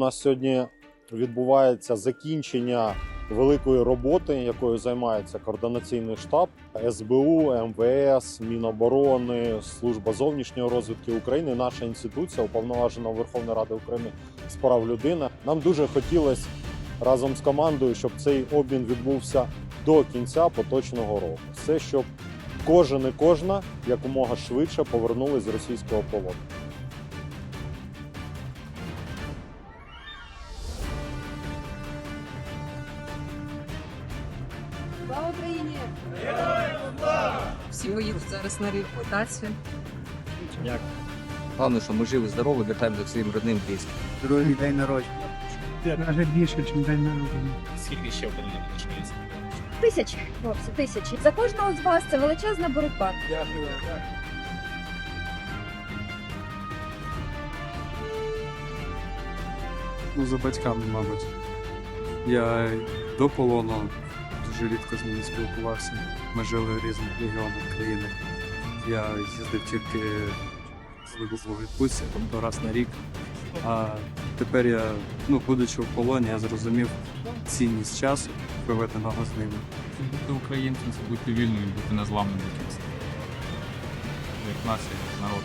У нас сьогодні відбувається закінчення великої роботи, якою займається координаційний штаб СБУ, МВС, Міноборони, Служба зовнішньої розвідки України. Наша інституція, уповноважена Верховної Ради України з прав людини. Нам дуже хотілося разом з командою, щоб цей обмін відбувся до кінця поточного року. Все, щоб кожен і кожна якомога швидше повернулись з російського полону. Слава Україні! Всі мої зараз на реабілітацію. Головне, що ми живі, здорові, вертаємося к своїм родним близьким. Другий день народження. Навіть більше, ніж день народження. Скільки ще буде лишилось? Тисячі, хлопці, тисячі. За кожного з вас це величезна боротьба. Ну, за батьками, мабуть. Я до полону дуже рідко з ними спілкувався. Ми жили в різних регіонах країни. Я їздив тільки з у відпустці, тобто раз на рік. А тепер я, ну, будучи в полоні, я зрозумів цінність часу, проведеного з ними. Бути українцем це бути вільним, бути незламним якимось. Як нація, як народ.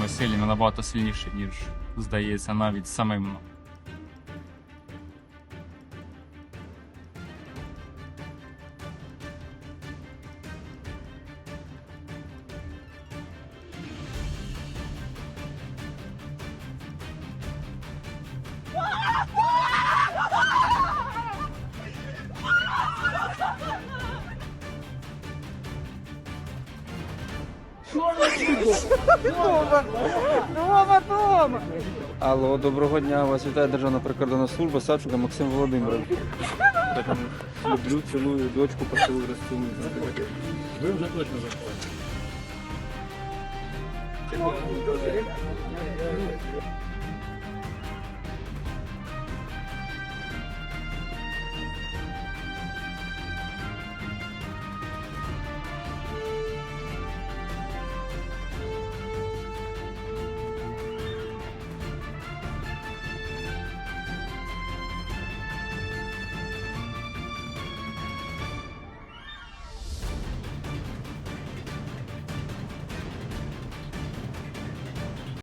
Ми сильні, ми набагато сильніші, ніж здається навіть самим. Нам. Алло, доброго дня, вас вітає Державна прикордонна служба, Савченко Максим Володимирович. Люблю, цілую, дочку поцілую, розцілую. Ви вже точно заходите.